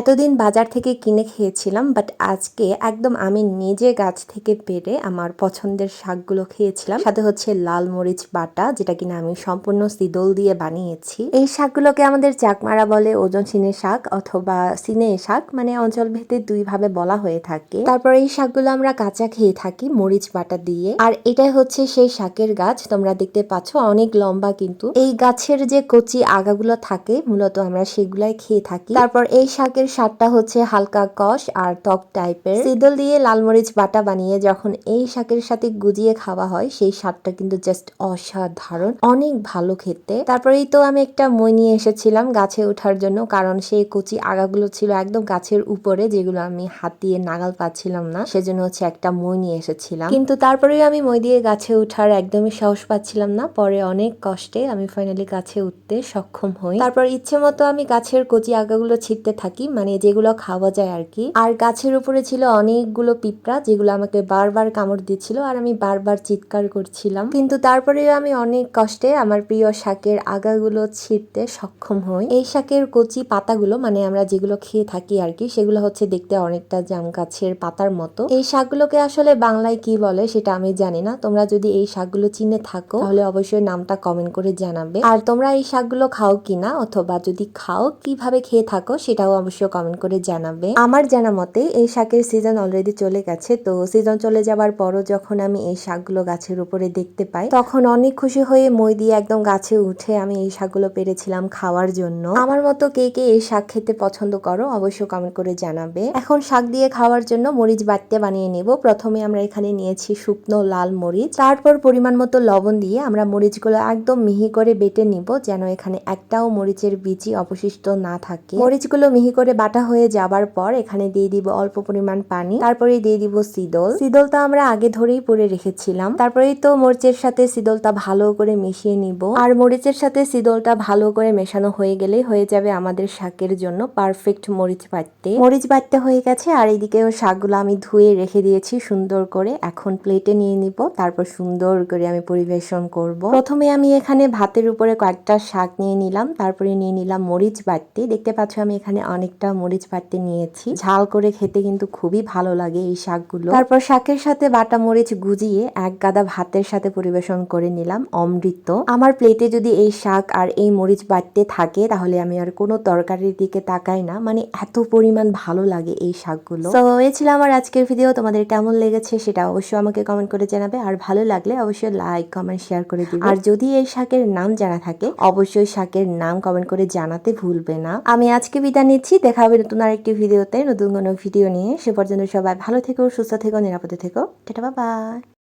এতদিন বাজার থেকে কিনে খেয়েছিলাম বাট আজকে একদম আমি নিজে গাছ থেকে পেরে আমার পছন্দের শাকগুলো খেয়েছিলাম। সাথে হচ্ছে লাল মরিচ বাটা, যেটা কিনা আমি সম্পূর্ণ সিদল দিয়ে বানিয়েছি। এই শাকগুলোকে আমাদের চাকমারা বলে, ওজন সিনে শাক অথবা সিনে শাক মানে অঞ্চল ভেদে দুই ভাবে বলা হয়ে থাকে। তারপর এই শাকগুলো আমরা কাঁচা খেয়ে থাকি মরিচ বাটা দিয়ে। আর এটাই হচ্ছে সেই শাকের গাছ, তোমরা দেখতে পাচ্ছ অনেক লম্বা কিন্তু। এই গাছের যে কচি আগাগুলো থাকে, মূলত আমরা সেগুলাই খেয়ে থাকি। তারপর এই শাকের স্বাদটা হচ্ছে হালকা কষ আর টক টাইপের। সিদল দিয়ে লাল মরিচ বাটা বানিয়ে যখন এই শাকের সাথে গুজিয়ে খাওয়া হয়, সেই স্বাদটা কিন্তু জাস্ট অসাধারণ। অনেক ভালো খেতে। তারপরেই তো আমি একটা মই নিয়ে এসেছিলাম গাছে ওঠার জন্য, কারণ সেই কচি আগাগুলো ছিল একদম গাছের উপরে, যেগুলো আমি হাত দিয়ে নাগাল পাচ্ছিলাম না, সেজন্য হচ্ছে একটা মই নিয়ে এসেছিলাম। কিন্তু তারপরেও আমি মই দিয়ে গাছে ওঠার একদমই সাহস পাচ্ছিলাম না। পরে অনেক কষ্টে আমি ফাইনালি গাছে উঠতে সক্ষম হই। তারপর ইচ্ছে মতো আমি গাছের কচি আগাগুলো ছিটতে থাকি মানে যেগুলো খাওয়া যায় আর কি আর গাছের উপরে ছিল অনেকগুলো পিঁপড়া, যেগুলো আমাকে বারবার কামড় দিচ্ছিল আর আমি বারবার চিৎকার করছিলাম। কিন্তু তারপরেও আমি অনেক কষ্টে আমার প্রিয় শাকের আগাগুলো ছিঁড়তে সক্ষম হই। এই শাকের কচি পাতাগুলো মানে আমরা যেগুলো খেয়ে থাকি আর কি সেগুলো হচ্ছে দেখতে অনেকটা জাম গাছের পাতার মতো। এই শাকগুলোকে আসলে বাংলায় কি বলে সেটা আমি জানি না। তোমরা যদি এই শাকগুলো চিনে থাকো, তাহলে অবশ্যই নামটা কমেন্ট করে জানাবে। আর তোমরা এই শাকগুলো খাও কিনা অথবা যদি খাও কীভাবে খেয়ে থাকো, সেটাও অবশ্যই কমেন্ট করে জানাবে। আমার জানা মতে, এই শাকের সিজন অলরেডি চলে গেছে, তো সিজন চলে যাবার পরও যখন আমি এই শাকগুলো গাছের উপরে দেখতে পাই, তখন অনেক খুশি হয়ে মই দিয়ে একদম গাছে উঠে আমি এই শাকগুলো পেরেছিলাম খাওয়ার জন্য। আমার মতো কে কে এই শাক খেতে পছন্দ করো, অবশ্যই কমেন্ট করে জানাবে। এখন শাক দিয়ে খাওয়ার জন্য মরিচ বাটতে বানিয়ে নেব। প্রথমে আমরা এখানে নিয়েছি শুকনো লাল মরিচ। তারপর পরিমাণ মতো লবণ দিয়ে আমরা মরিচগুলো একদম মিহি করে বেটে নিব, যেন এখানে একটাও মরিচের বীজই অবশিষ্ট না থাকে। মরিচগুলো মিহি করে বাটা হয়ে যাবার পর এখানে দিয়ে দিব অল্প পরিমাণ পানি তারপরে দিয়ে দিব সিদল। সিদলটা আমরা আগে ধরেই পরে রেখেছিলাম। তারপরেই তো মরিচের সাথে সিদলটা ভালো করে মিশিয়ে নিব। আর মরিচের সাথে সিদলটা ভালো করে মেশানো হয়ে গেলেই হয়ে যাবে আমাদের শাকের জন্য পারফেক্ট মরিচ বাটতে। মরিচ বাটতে হয়ে গেছে, আর এইদিকেও শাকগুলো আমি ধুয়ে রেখে দিয়েছি সুন্দর করে। এখন প্লেটে নিয়ে নিব, তারপর সুন্দর করে আমি পরিবেশন করব। প্রথমে আমি এখানে ভাতের উপরে কয়েকটা শাক নিয়ে নিলাম, তারপরে নিয়ে নিলাম মরিচ বাটতে। দেখতে পাচ্ছ আমি এখানে অনেকটা মরিচ বাটতে নিয়েছি। ঝাল করে খেতে কিন্তু খুবই ভালো লাগে এই শাকগুলো। তারপর শাকের সাথে বাটা মরিচ গুজিয়ে এক গাদা ভাতের সাথে পরিবেশন করে নিলাম অমৃত। আমার প্লেটে যদি এই শাক আর এই মরিচ বাটতে থাকে, তাহলে আমি আর কোনো তরকারির দিকে তাকাই না। মানে এত পরিমাণ ভালো লাগে এই শাকগুলো। তো এই ছিল আমার আজকের ভিডিও তোমাদের কেমন লেগেছে সেটা অবশ্যই আমাকে কমেন্ট করে জানাবে। আর ভালো লাগলে অবশ্যই লাইক কমেন্ট শেয়ার করে দিবে। আর যদি এই শাকের নাম জানা থাকে, অবশ্যই শাকের নাম কমেন্ট করে জানাতে ভুলবে না। আমি আজকে বিদায় নিচ্ছি। দেখা হবে নতুন আরেকটি ভিডিওতে, নতুন কোনো ভিডিও নিয়ে। সে পর্যন্ত সবাই ভালো থেকো, সুস্থ থেকো, নিরাপদে থেকো। Tata bye